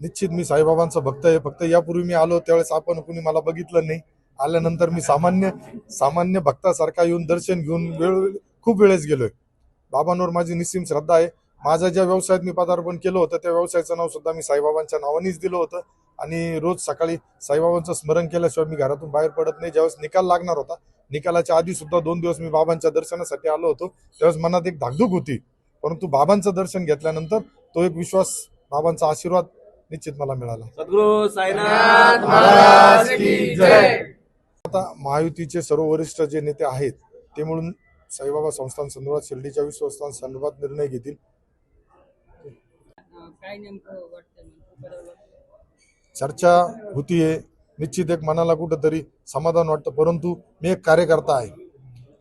निश्चित मी साईबाबांचा भक्त आहे. फक्त यापूर्वी मी आलो त्यावेळेस आपण कुणी मला बघितलं नाही. आल्यानंतर मी सामान्य सामान्य भक्तासारखा येऊन दर्शन घेऊन वेळ खूप वेळेस गेलोय. बाबांवर माझी निस्सीम श्रद्धा आहे. माझ्या ज्या व्यवसायात मी पदार्पण केलं होतं त्या व्यवसायाचं नाव सुद्धा मी साईबाबांच्या नावानेच दिलं होतं. आणि रोज सकाळी साईबाबांचं स्मरण केल्याशिवाय मी घरातून बाहेर पडत नाही. ज्यावेळेस निकाल लागणार होता निकालाच्या आधी सुद्धा दोन दिवस मी बाबांच्या दर्शनासाठी आलो होतो. त्यावेळेस मनात एक धाकधूक होती. परंतु बाबांचं दर्शन घेतल्यानंतर तो एक विश्वास बाबांचा आशीर्वाद निश्चित मला मिळाला. सद्गुरु साईनाथ महाराज की जय. आता महायुतीचे सर्व वरिष्ठ जे नेते आहेत ते म्हणून साईबाबा संस्थान संदर्भात शिर्डीच्या विश्वस्तान संदर्भात निर्णय घेतील? चर्चा होतीये निश्चित एक मनाला कुठंतरी समाधान वाटतं परंतु मी एक कार्यकर्ता आहे.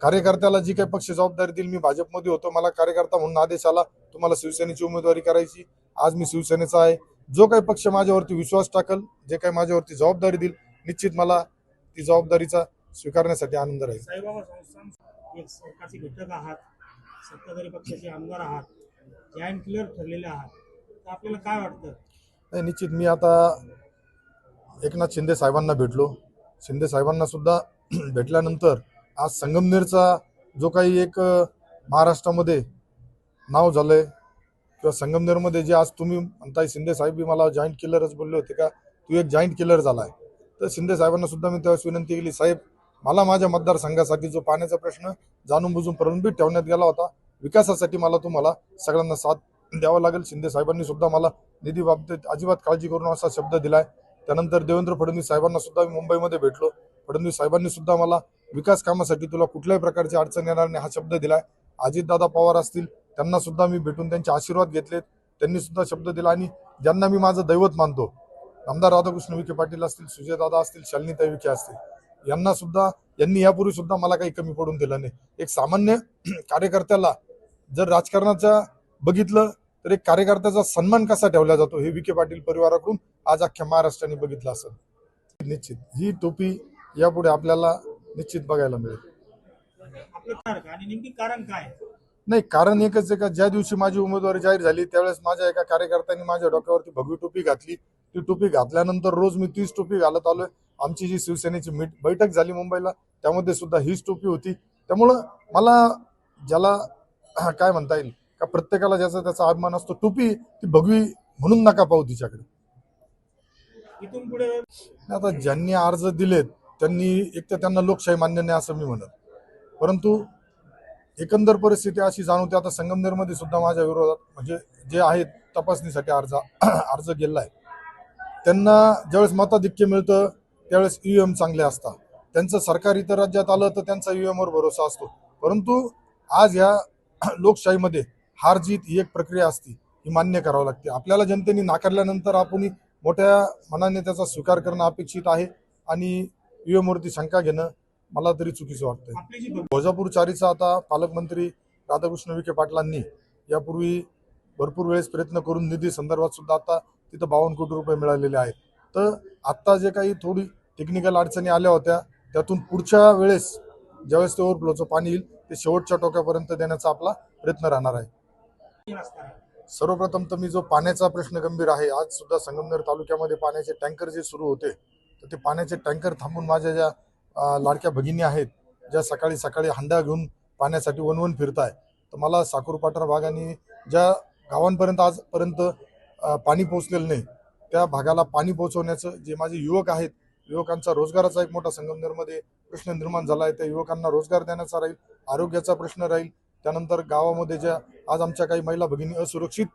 कार्यकर्त्याला जी काही पक्ष जबाबदारी दिली मी भाजपमध्ये होतो. मला कार्यकर्ता म्हणून आदेश आला तुम्हाला शिवसेनेची उमेदवारी करायची. आज मी शिवसेनेचा आहे. जो काही पक्ष माझ्यावरती विश्वास टाकल जे काही माझ्यावरती जबाबदारी देईल निश्चित मला ती जबाबदारीचा स्वीकारण्यासाठी आनंद राहील. साईबाबा संस्थान एक सरकारचे घटक आहात सत्ताधारी पक्षाचे आमदार आहात जॉईंट क्लिअर ठरलेले आहात. तर आपल्याला काय वाटतं? नाही निश्चित मी आता एकनाथ शिंदे साहेबांना भेटलो. शिंदे साहेबांना सुद्धा भेटल्यानंतर आज संगमनेरचा जो काही एक महाराष्ट्रामध्ये नाव झालंय. किंवा संगमनेरमध्ये जे आज तुम्ही म्हणताय शिंदे साहेब बी मला जॉईंट किलरच बोलले होते का? तू एक जॉईंट किलर झालाय. तर शिंदे साहेबांना सुद्धा मी त्यावेळेस विनंती केली साहेब मला माझ्या मतदारसंघासाठी जो पाण्याचा प्रश्न जाणून बुजून प्रलंबित ठेवण्यात गेला होता विकासासाठी मला तुम्हाला सगळ्यांना साथ द्यावा लागेल. शिंदे साहेबांनी सुद्धा मला निधी बाबतीत अजिबात काळजी करून असा शब्द दिलाय. त्यानंतर देवेंद्र फडणवीस साहेबांना सुद्धा मी मुंबईमध्ये भेटलो. फडणवीस साहेबांनी सुद्धा मला विकास कामासाठी तुला कुठल्याही प्रकारची अडचण येणार नाही हा शब्द दिलाय. अजितदादा पवार असतील त्यांना सुद्धा मी भेटून त्यांचे आशीर्वाद घेतले त्यांनी सुद्धा शब्द दिला आणि ज्यांना मी माझं दैवत मानतो आमदार राधाकृष्ण विखे पाटील असतील सुजयदादा असतील शालिनीताई विखे असतील यांना सुद्धा यांनी यापूर्वी सुद्धा मला काही कमी पडून दिलं नाही. एक सामान्य कार्यकर्त्याला जर राजकारणाच्या बघितलं तर एक कार्यकर्त्याचा सन्मान कसा ठेवला जातो हे विखे पाटील परिवाराकडून आज अख्ख्या महाराष्ट्राने बघितलं असेल. निश्चित. ही टोपी यापुढे आपल्याला निश्चित बघायला मिळेल. आणि नेमकी कारण काय? नाही कारण एकच आहे का ज्या दिवशी माझी उमेदवारी जाहीर झाली त्यावेळेस माझ्या एका कार्यकर्त्यांनी माझ्या डोक्यावरती भगवी टोपी घातली. ती टोपी घातल्यानंतर रोज मी तीच टोपी घालत आलोय. आमची जी शिवसेनेची मीट बैठक झाली मुंबईला त्यामध्ये सुद्धा हीच टोपी होती. त्यामुळं मला ज्याला काय म्हणता येईल का प्रत्येकाला ज्याचा त्याचा अभिमान असतो टोपी ती भगवी म्हणून नका पाहू तिच्याकडे. इथून पुढे आता ज्यांनी अर्ज दिलेत त्यांनी एक तर त्यांना लोकशाही मान्य नाही असं मी म्हणत. परंतु एकंदर परिस्थिती अशी जाणवते आता संगमनेरमध्ये सुद्धा माझ्या विरोधात म्हणजे जे आहेत तपासणीसाठी अर्ज अर्ज गेला आहे. त्यांना ज्यावेळेस मताधिक्य मिळतं त्यावेळेस ईव्हीएम चांगले असतात. त्यांचं सरकार इतर राज्यात आलं तर त्यांचा यू एमवर भरोसा असतो. परंतु आज ह्या लोकशाहीमध्ये हार जीत ही एक प्रक्रिया असते ही मान्य करावं लागते. आपल्याला जनतेने नाकारल्यानंतर आपण मोठ्या मनाने त्याचा स्वीकार करणं अपेक्षित आहे आणि यू एमवरती शंका घेणं मला तरी चुकीचं वाटतंय. वजापूर चारीचा आता पालकमंत्री राधाकृष्ण विखे पाटलांनी यापूर्वी भरपूर वेळेस प्रयत्न करून निधी संदर्भात सुद्धा आता तिथं बावन्न कोटी रुपये मिळालेले आहेत. तर आत्ता जे काही थोडी टेक्निकल अडचणी आल्या होत्या त्यातून पुढच्या वेळेस ज्यावेळेस ते ओव्हरफ्लोचं पाणी येईल ते शेवटच्या टोक्यापर्यंत देण्याचा आपला प्रयत्न राहणार आहे. सर्वप्रथम तर मी जो पाण्याचा प्रश्न गंभीर आहे आज सुद्धा संगमनेर तालुक्यामध्ये पाण्याचे टँकर जे सुरू होते तर ते पाण्याचे टँकर थांबून माझ्या ज्या लाडक्या भगिनी आहेत ज्या सकाळी सकाळी हंडा घेऊन पाण्यासाठी वनवन फिरताय. तर मला साखूरपाठार भागाने ज्या गावांपर्यंत आजपर्यंत पाणी पोहोचलेलं नाही त्या भागाला पाणी पोहोचवण्याचं जे माझे युवक आहेत युवकांचा रोजगाराचा एक मोठा संगमनेरमध्ये प्रश्न निर्माण झाला आहे. त्या युवकांना रोजगार देण्याचा राहील आरोग्याचा प्रश्न राहील. त्यानंतर गावामध्ये ज्या आज आमच्या काही महिला भगिनी असुरक्षित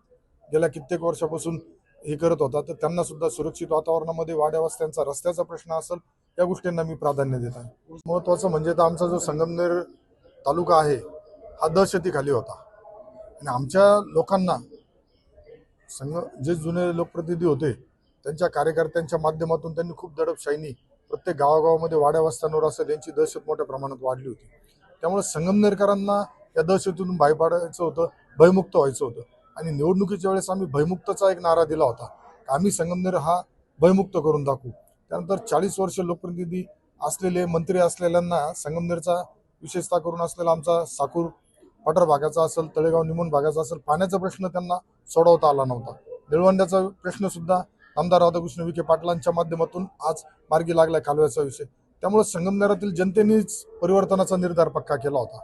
गेल्या कित्येक वर्षापासून हे करत होता तर त्यांना सुद्धा सुरक्षित वातावरणामध्ये वाड्या त्यांचा रस्त्याचा प्रश्न असेल या गोष्टींना मी प्राधान्य देत आहे. महत्वाचं म्हणजे तर आमचा जो संगमनेर तालुका आहे हा दहशतीखाली होता. आणि आमच्या लोकांना संग जे जुने लोकप्रतिनिधी होते त्यांच्या कार्यकर्त्यांच्या माध्यमातून त्यांनी खूप दडपशाहीनी प्रत्येक गावागावामध्ये वाड्या वस्त्यांवर असेल यांची दहशत मोठ्या प्रमाणात वाढली होती. त्यामुळे संगमनेरकरांना या दहशतीतून बाहेर पाडायचं होतं भयमुक्त व्हायचं होतं. आणि निवडणुकीच्या वेळेस आम्ही भयमुक्तचा एक नारा दिला होता आम्ही संगमनेर हा भयमुक्त करून दाखवू. त्यानंतर चाळीस वर्ष लोकप्रतिनिधी असलेले मंत्री असलेल्यांना संगमनेरचा विशेषतः करून असलेला आमचा साकूर पठार भागाचा असेल तळेगाव निमून भागाचा असेल पाण्याचा प्रश्न त्यांना सोडवता आला नव्हता. निळवंड्याचा प्रश्न सुद्धा आमदार राधाकृष्ण विखे पाटलांच्या माध्यमातून आज मार्गी लागला कालव्याचा विषय. त्यामुळे संगमनेरातील जनतेनेच परिवर्तनाचा निर्धार पक्का केला होता.